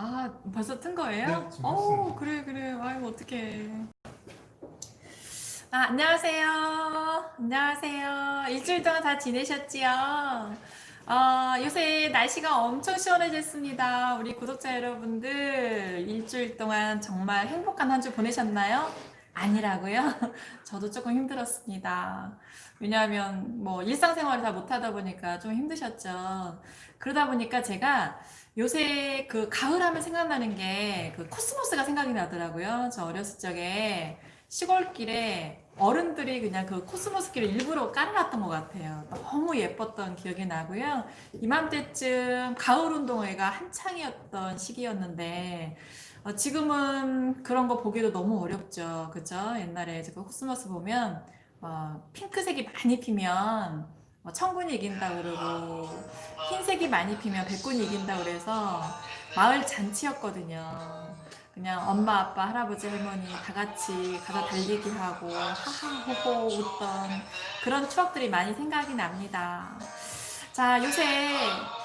아, 벌써 튼 거예요? 네, 지금 어, 했습니다. 그래, 그래. 아이고, 어떡해. 아, 안녕하세요. 안녕하세요. 일주일 동안 다 지내셨지요? 어, 요새 날씨가 엄청 시원해졌습니다. 우리 구독자 여러분들, 일주일 동안 정말 행복한 한 주 보내셨나요? 아니라고요? 저도 조금 힘들었습니다. 왜냐하면 뭐 일상생활을 다 못하다 보니까 좀 힘드셨죠. 그러다 보니까 제가 요새 그 가을 하면 생각나는 게 그 코스모스가 생각이 나더라고요. 저 어렸을 적에 시골길에 어른들이 그냥 그 코스모스 길을 일부러 깔아놨던 것 같아요. 너무 예뻤던 기억이 나고요. 이맘때쯤 가을 운동회가 한창이었던 시기였는데 어, 지금은 그런 거 보기도 너무 어렵죠. 그죠? 옛날에 그 코스모스 보면 어, 핑크색이 많이 피면 뭐 청군이 이긴다 그러고 흰색이 많이 피면 백군이 이긴다 그래서 마을 잔치였거든요. 그냥 엄마, 아빠, 할아버지, 할머니 다 같이 가서 달리기 하고 하하호호 웃던 그런 추억들이 많이 생각이 납니다. 자, 요새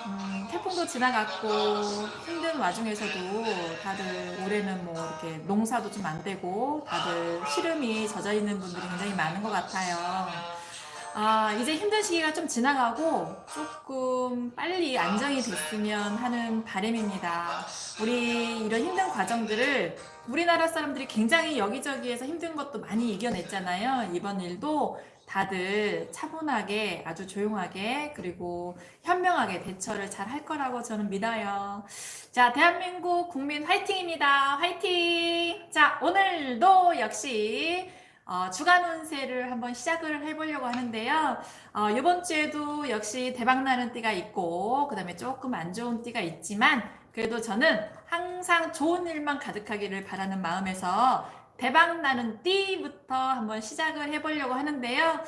음, 태풍도 지나갔고 힘든 와중에서도 다들 올해는 뭐 이렇게 농사도 좀 안 되고 다들 시름이 젖어 있는 분들이 굉장히 많은 것 같아요. 아, 이제 힘든 시기가 좀 지나가고 조금 빨리 안정이 됐으면 하는 바람입니다. 우리 이런 힘든 과정들을 우리나라 사람들이 굉장히 여기저기에서 힘든 것도 많이 이겨냈잖아요. 이번 일도 다들 차분하게 아주 조용하게 그리고 현명하게 대처를 잘 할 거라고 저는 믿어요. 자, 대한민국 국민 화이팅입니다. 화이팅! 자, 오늘도 역시 어, 주간 운세를 한번 시작을 해보려고 하는데요. 어, 이번 주에도 역시 대박나는 띠가 있고, 그 다음에 조금 안 좋은 띠가 있지만, 그래도 저는 항상 좋은 일만 가득하기를 바라는 마음에서 대박 나는 띠부터 한번 시작을 해보려고 하는데요.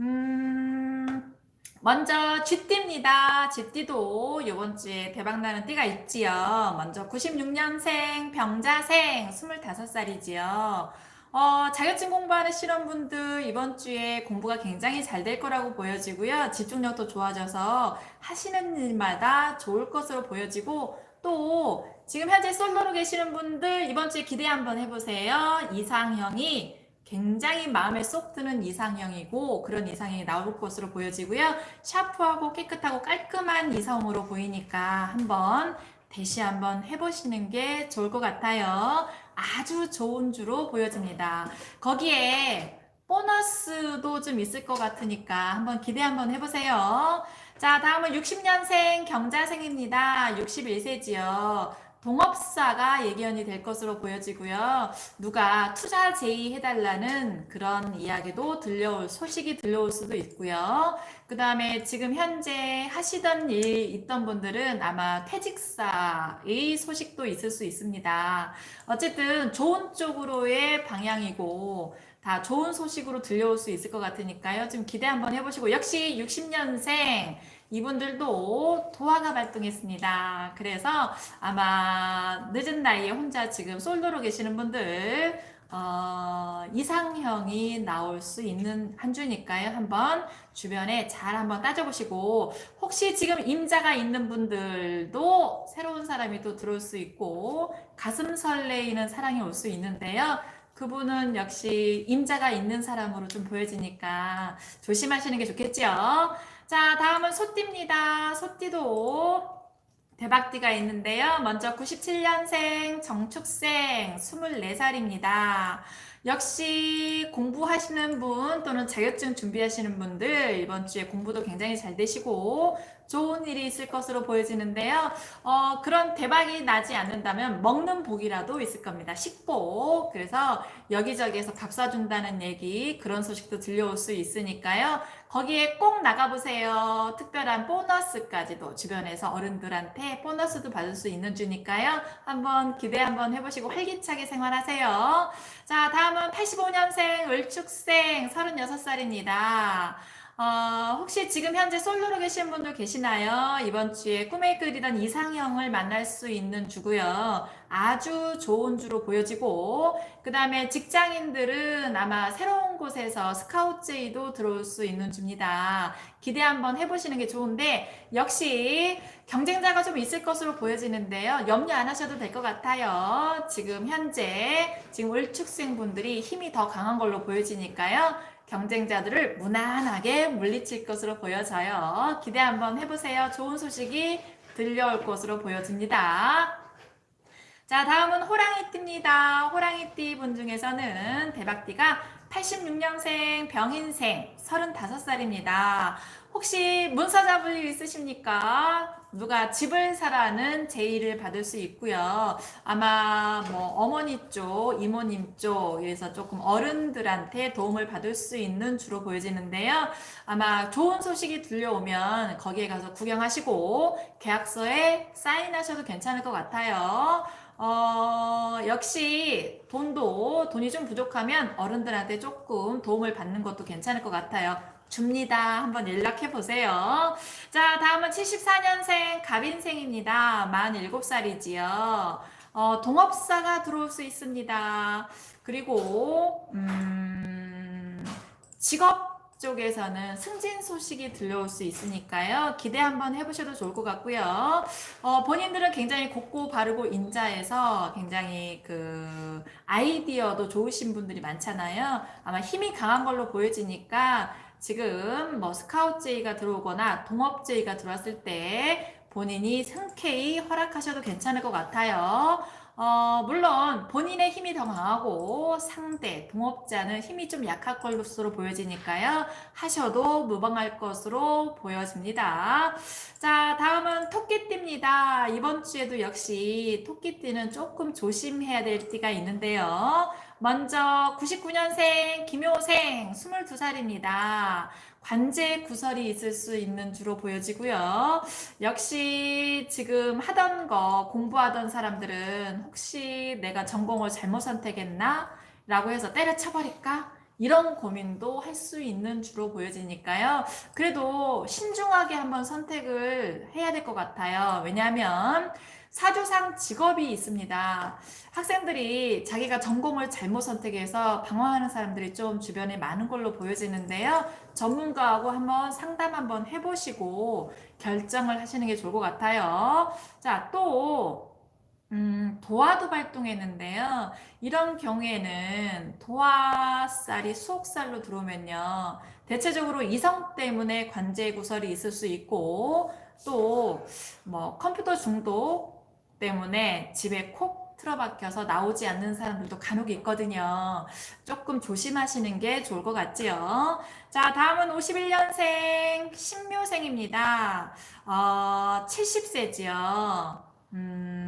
음, 먼저 쥐띠입니다. 쥐띠도 이번 주에 대박나는 띠가 있지요. 먼저 96년생 병자생 25살이지요. 어, 자격증 공부하는 실험분들 이번 주에 공부가 굉장히 잘 될 거라고 보여지고요. 집중력도 좋아져서 하시는 일마다 좋을 것으로 보여지고 또 지금 현재 솔로로 계시는 분들 이번 주에 기대 한번 해보세요. 이상형이 굉장히 마음에 쏙 드는 이상형이고 그런 이상형이 나올 것으로 보여지고요. 샤프하고 깨끗하고 깔끔한 이성으로 보이니까 한번 대시 한번 해보시는 게 좋을 것 같아요. 아주 좋은 주로 보여집니다. 거기에 보너스도 좀 있을 것 같으니까 한번 기대 한번 해보세요. 자, 다음은 60년생 경자생입니다. 61세지요. 동업사가 예견이 될 것으로 보여지고요. 누가 투자 제의해달라는 그런 이야기도 들려올, 소식이 들려올 수도 있고요. 그 다음에 지금 현재 하시던 일 있던 분들은 아마 퇴직사의 소식도 있을 수 있습니다. 어쨌든 좋은 쪽으로의 방향이고 다 좋은 소식으로 들려올 수 있을 것 같으니까요. 좀 기대 한번 해보시고 역시 60년생 이분들도 도화가 발동했습니다. 그래서 아마 늦은 나이에 혼자 지금 솔로로 계시는 분들 어, 이상형이 나올 수 있는 한 주니까요. 한번 주변에 잘 한번 따져보시고 혹시 지금 임자가 있는 분들도 새로운 사람이 또 들어올 수 있고 가슴 설레이는 사랑이 올 수 있는데요. 그분은 역시 임자가 있는 사람으로 좀 보여지니까 조심하시는 게 좋겠죠. 자, 다음은 소띠입니다. 소띠도 대박띠가 있는데요. 먼저 97년생 정축생 24살입니다. 역시 공부하시는 분 또는 자격증 준비하시는 분들 이번 주에 공부도 굉장히 잘 되시고 좋은 일이 있을 것으로 보여지는데요. 어, 그런 대박이 나지 않는다면 먹는 복이라도 있을 겁니다. 식복. 그래서 여기저기에서 밥 사준다는 얘기 그런 소식도 들려올 수 있으니까요. 거기에 꼭 나가보세요. 특별한 보너스까지도 주변에서 어른들한테 보너스도 받을 수 있는 주니까요. 한번 기대 한번 해보시고 활기차게 생활하세요. 자, 다음은 85년생 을축생 36살입니다. 어, 혹시 지금 현재 솔로로 계신 분들 계시나요? 이번 주에 꿈에 그리던 이상형을 만날 수 있는 주고요. 아주 좋은 주로 보여지고, 그 다음에 직장인들은 아마 새로운 곳에서 스카우트제이도 들어올 수 있는 주입니다. 기대 한번 해보시는 게 좋은데, 역시 경쟁자가 좀 있을 것으로 보여지는데요. 염려 안 하셔도 될 것 같아요. 지금 현재, 지금 을축생 분들이 힘이 더 강한 걸로 보여지니까요. 경쟁자들을 무난하게 물리칠 것으로 보여져요. 기대 한번 해보세요. 좋은 소식이 들려올 것으로 보여집니다. 자, 다음은 호랑이띠입니다. 호랑이띠 분 중에서는 대박띠가 86년생 병인생 35살입니다. 혹시 문서 잡을 일 있으십니까? 누가 집을 사라는 제의를 받을 수 있고요. 아마 뭐 어머니 쪽, 이모님 쪽에서 조금 어른들한테 도움을 받을 수 있는 주로 보여지는데요. 아마 좋은 소식이 들려오면 거기에 가서 구경하시고 계약서에 사인하셔도 괜찮을 것 같아요. 어, 역시 돈도 돈이 좀 부족하면 어른들한테 조금 도움을 받는 것도 괜찮을 것 같아요. 줍니다. 한번 연락해 보세요. 자, 다음은 74년생 갑인생입니다. 47살이지요. 어, 동업사가 들어올 수 있습니다. 그리고 음, 직업 쪽에서는 승진 소식이 들려올 수 있으니까요. 기대 한번 해보셔도 좋을 것 같고요. 어, 본인들은 굉장히 곱고 바르고 인자해서 굉장히 그 아이디어도 좋으신 분들이 많잖아요. 아마 힘이 강한 걸로 보여지니까 지금 뭐 스카우트제의가 들어오거나 동업 제의가 들어왔을 때 본인이 흔쾌히 허락하셔도 괜찮을 것 같아요. 어, 물론 본인의 힘이 더 강하고 상대, 동업자는 힘이 좀 약할 것으로 보여지니까요. 하셔도 무방할 것으로 보여집니다. 자, 다음은 토끼띠입니다. 이번 주에도 역시 토끼띠는 조금 조심해야 될 띠가 있는데요. 먼저 99년생 김효생 22살입니다. 관제 구설이 있을 수 있는 주로 보여지고요. 역시 지금 하던 거 공부하던 사람들은 혹시 내가 전공을 잘못 선택했나? 라고 해서 때려쳐버릴까? 이런 고민도 할 수 있는 주로 보여지니까요. 그래도 신중하게 한번 선택을 해야 될 것 같아요. 왜냐하면 사주상 직업이 있습니다. 학생들이 자기가 전공을 잘못 선택해서 방황하는 사람들이 좀 주변에 많은 걸로 보여지는데요. 전문가하고 한번 상담 한번 해보시고 결정을 하시는 게 좋을 것 같아요. 자, 또, 음, 도화도 발동했는데요. 이런 경우에는 도화살이 수옥살로 들어오면요. 대체적으로 이성 때문에 관제 구설이 있을 수 있고, 또, 뭐, 컴퓨터 중독, 때문에 집에 콕 틀어박혀서 나오지 않는 사람들도 간혹 있거든요. 조금 조심하시는 게 좋을 것 같지요. 자, 다음은 51년생 신묘생입니다. 어, 70세지요. 음,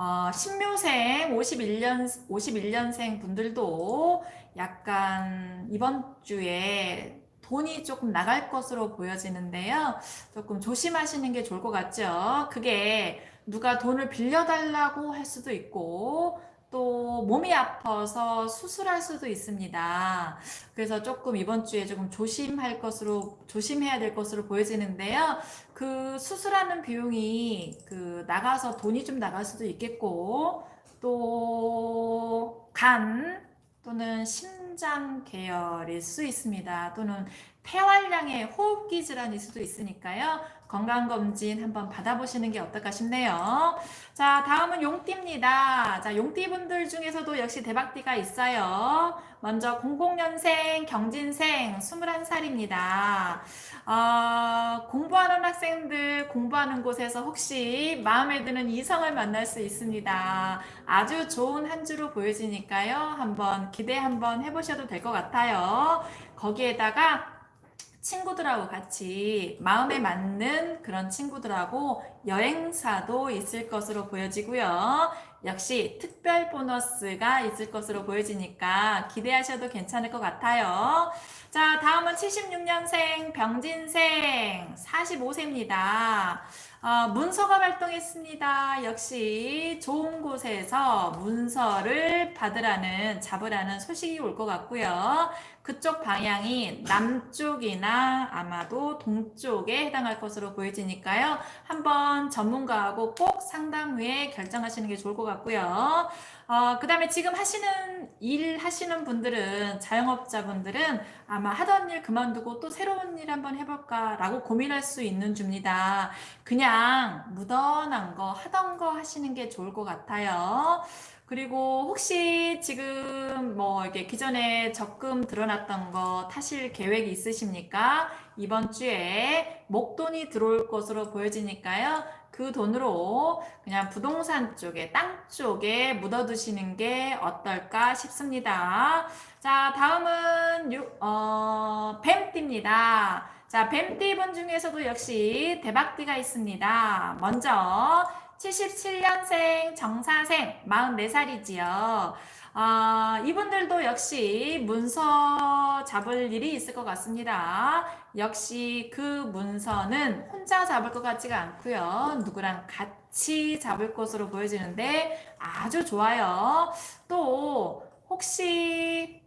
어, 신묘생 51년, 51년생 분들도 약간 이번 주에 돈이 조금 나갈 것으로 보여지는데요. 조금 조심하시는 게 좋을 것 같죠. 그게 누가 돈을 빌려달라고 할 수도 있고, 또 몸이 아파서 수술할 수도 있습니다. 그래서 조금 이번 주에 조금 조심할 것으로, 조심해야 될 것으로 보여지는데요. 그 수술하는 비용이 그 나가서 돈이 좀 나갈 수도 있겠고, 또 간, 또는 심장 계열일 수 있습니다. 또는 폐활량의 호흡기 질환일 수도 있으니까요. 건강검진 한번 받아보시는 게 어떨까 싶네요. 자, 다음은 용띠입니다. 자, 용띠분들 중에서도 역시 대박띠가 있어요. 먼저 00년생 경진생 21살입니다. 어, 공부하는 학생들 공부하는 곳에서 혹시 마음에 드는 이성을 만날 수 있습니다. 아주 좋은 한 주로 보여지니까요. 한번 기대 한번 해보셔도 될 것 같아요. 거기에다가 친구들하고 같이 마음에 맞는 그런 친구들하고 여행사도 있을 것으로 보여지고요. 역시 특별 보너스가 있을 것으로 보여지니까 기대하셔도 괜찮을 것 같아요. 자, 다음은 76년생 병진생 45세입니다. 어, 문서가 발동했습니다. 역시 좋은 곳에서 문서를 받으라는, 잡으라는 소식이 올 것 같고요. 그쪽 방향이 남쪽이나 아마도 동쪽에 해당할 것으로 보여지니까요. 한번 전문가하고 꼭 상담 후에 결정하시는 게 좋을 것 같고요. 어, 그 다음에 지금 하시는 일 하시는 분들은, 자영업자분들은 아마 하던 일 그만두고 또 새로운 일 한번 해볼까라고 고민할 수 있는 줍니다. 그냥 무던한 거, 하던 거 하시는 게 좋을 것 같아요. 그리고 혹시 지금 뭐 이게 기존에 적금 들어놨던 거 타실 계획이 있으십니까? 이번 주에 목돈이 들어올 것으로 보여지니까요. 그 돈으로 그냥 부동산 쪽에, 땅 쪽에 묻어두시는 게 어떨까 싶습니다. 자, 다음은 유, 어, 뱀띠입니다. 자, 뱀띠 분 중에서도 역시 대박띠가 있습니다. 먼저 77년생 정사생 44살이지요. 아, 이분들도 역시 문서 잡을 일이 있을 것 같습니다. 역시 그 문서는 혼자 잡을 것 같지가 않고요. 누구랑 같이 잡을 것으로 보여지는데 아주 좋아요. 또 혹시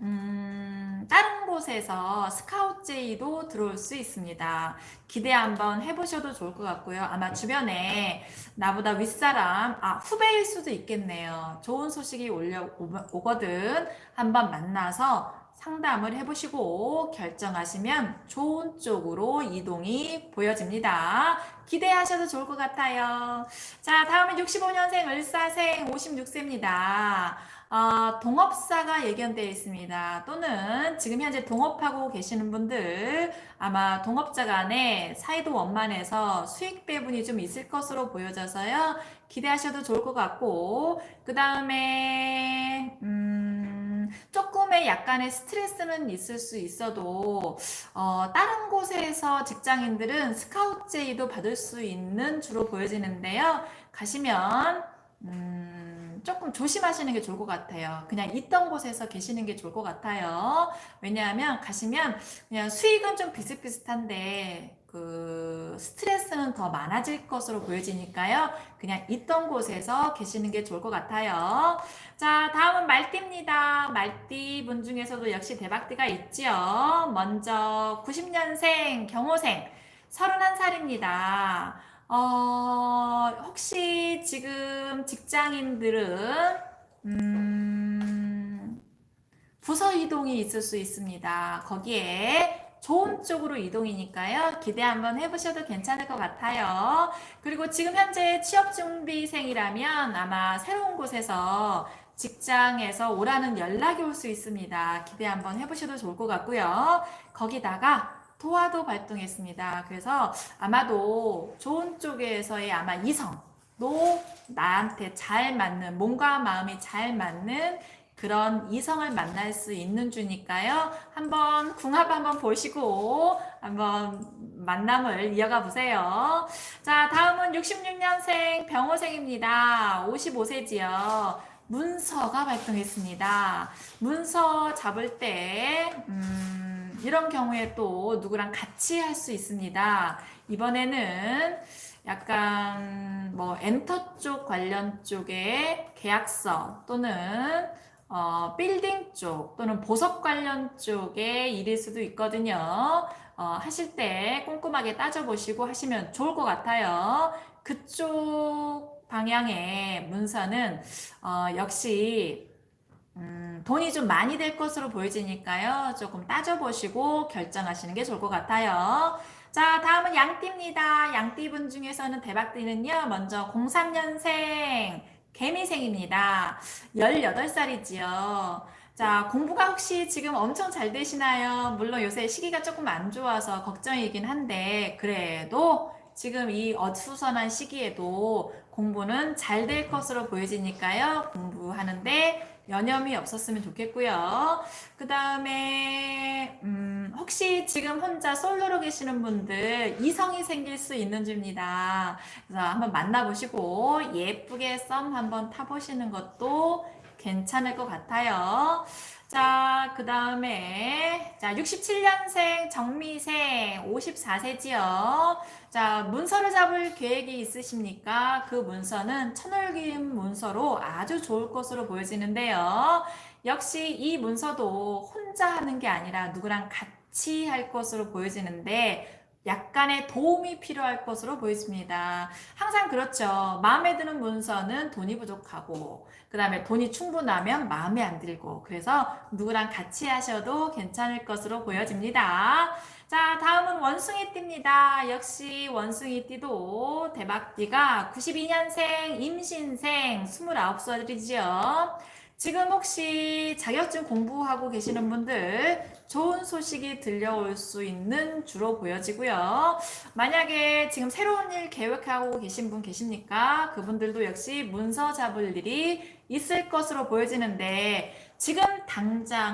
음, 다른 곳에서 스카우트제이도 들어올 수 있습니다. 기대 한번 해보셔도 좋을 것 같고요. 아마 주변에 나보다 윗사람, 아, 후배일 수도 있겠네요. 좋은 소식이 올려, 오거든. 한번 만나서 상담을 해보시고 결정하시면 좋은 쪽으로 이동이 보여집니다. 기대하셔도 좋을 것 같아요. 자, 다음은 65년생 을사생 56세입니다. 어, 동업사가 예견되어 있습니다. 또는 지금 현재 동업하고 계시는 분들 아마 동업자 간에 사이도 원만해서 수익 배분이 좀 있을 것으로 보여져서요. 기대하셔도 좋을 것 같고 그 다음에 음, 조금의 약간의 스트레스는 있을 수 있어도 어, 다른 곳에서 직장인들은 스카우트 제의도 받을 수 있는 주로 보여지는데요. 가시면 음, 조금 조심하시는 게 좋을 것 같아요. 그냥 있던 곳에서 계시는 게 좋을 것 같아요. 왜냐하면 가시면 그냥 수익은 좀 비슷비슷한데 그 스트레스는 더 많아질 것으로 보여지니까요. 그냥 있던 곳에서 계시는 게 좋을 것 같아요. 자, 다음은 말띠입니다. 말띠 분 중에서도 역시 대박띠가 있지요. 먼저 90년생 경호생 31살입니다. 어, 혹시 지금 직장인들은, 음, 부서 이동이 있을 수 있습니다. 거기에 좋은 쪽으로 이동이니까요. 기대 한번 해보셔도 괜찮을 것 같아요. 그리고 지금 현재 취업 준비생이라면 아마 새로운 곳에서 직장에서 오라는 연락이 올 수 있습니다. 기대 한번 해보셔도 좋을 것 같고요. 거기다가 도화도 발동했습니다. 그래서 아마도 좋은 쪽에서의 아마 이성도 나한테 잘 맞는 몸과 마음이 잘 맞는 그런 이성을 만날 수 있는 주니까요. 한번 궁합 한번 보시고 한번 만남을 이어가 보세요. 자, 다음은 66년생 병호생입니다. 55세지요. 문서가 발동했습니다. 문서 잡을 때, 음, 이런 경우에 또 누구랑 같이 할 수 있습니다. 이번에는 약간 뭐 엔터 쪽 관련 쪽의 계약서 또는 어, 빌딩 쪽 또는 보석 관련 쪽의 일일 수도 있거든요. 어, 하실 때 꼼꼼하게 따져보시고 하시면 좋을 것 같아요. 그쪽 방향의 문서는 어, 역시 음, 돈이 좀 많이 될 것으로 보여지니까요. 조금 따져보시고 결정하시는 게 좋을 것 같아요. 자, 다음은 양띠입니다. 양띠분 중에서는 대박띠는요. 먼저 03년생 개미생입니다. 18살이지요. 자, 공부가 혹시 지금 엄청 잘 되시나요? 물론 요새 시기가 조금 안 좋아서 걱정이긴 한데, 그래도 지금 이 어수선한 시기에도 공부는 잘 될 것으로 보여지니까요. 공부하는데 여념이 없었으면 좋겠고요. 그 다음에 음, 혹시 지금 혼자 솔로로 계시는 분들 이성이 생길 수 있는 주입니다. 그래서 한번 만나보시고 예쁘게 썸 한번 타보시는 것도 괜찮을 것 같아요. 자, 그 다음에, 자, 67년생 정미생 54세지요. 자, 문서를 잡을 계획이 있으십니까? 그 문서는 천을김 문서로 아주 좋을 것으로 보여지는데요. 역시 이 문서도 혼자 하는 게 아니라 누구랑 같이 할 것으로 보여지는데 약간의 도움이 필요할 것으로 보여집니다. 항상 그렇죠. 마음에 드는 문서는 돈이 부족하고, 그 다음에 돈이 충분하면 마음에 안 들고, 그래서 누구랑 같이 하셔도 괜찮을 것으로 보여집니다. 자, 다음은 원숭이띠입니다. 역시 원숭이띠도 대박띠가 92년생, 임신생, 29살이지요. 지금 혹시 자격증 공부하고 계시는 분들 좋은 소식이 들려올 수 있는 주로 보여지고요. 만약에 지금 새로운 일 계획하고 계신 분 계십니까? 그분들도 역시 문서 잡을 일이 있을 것으로 보여지는데 지금 당장은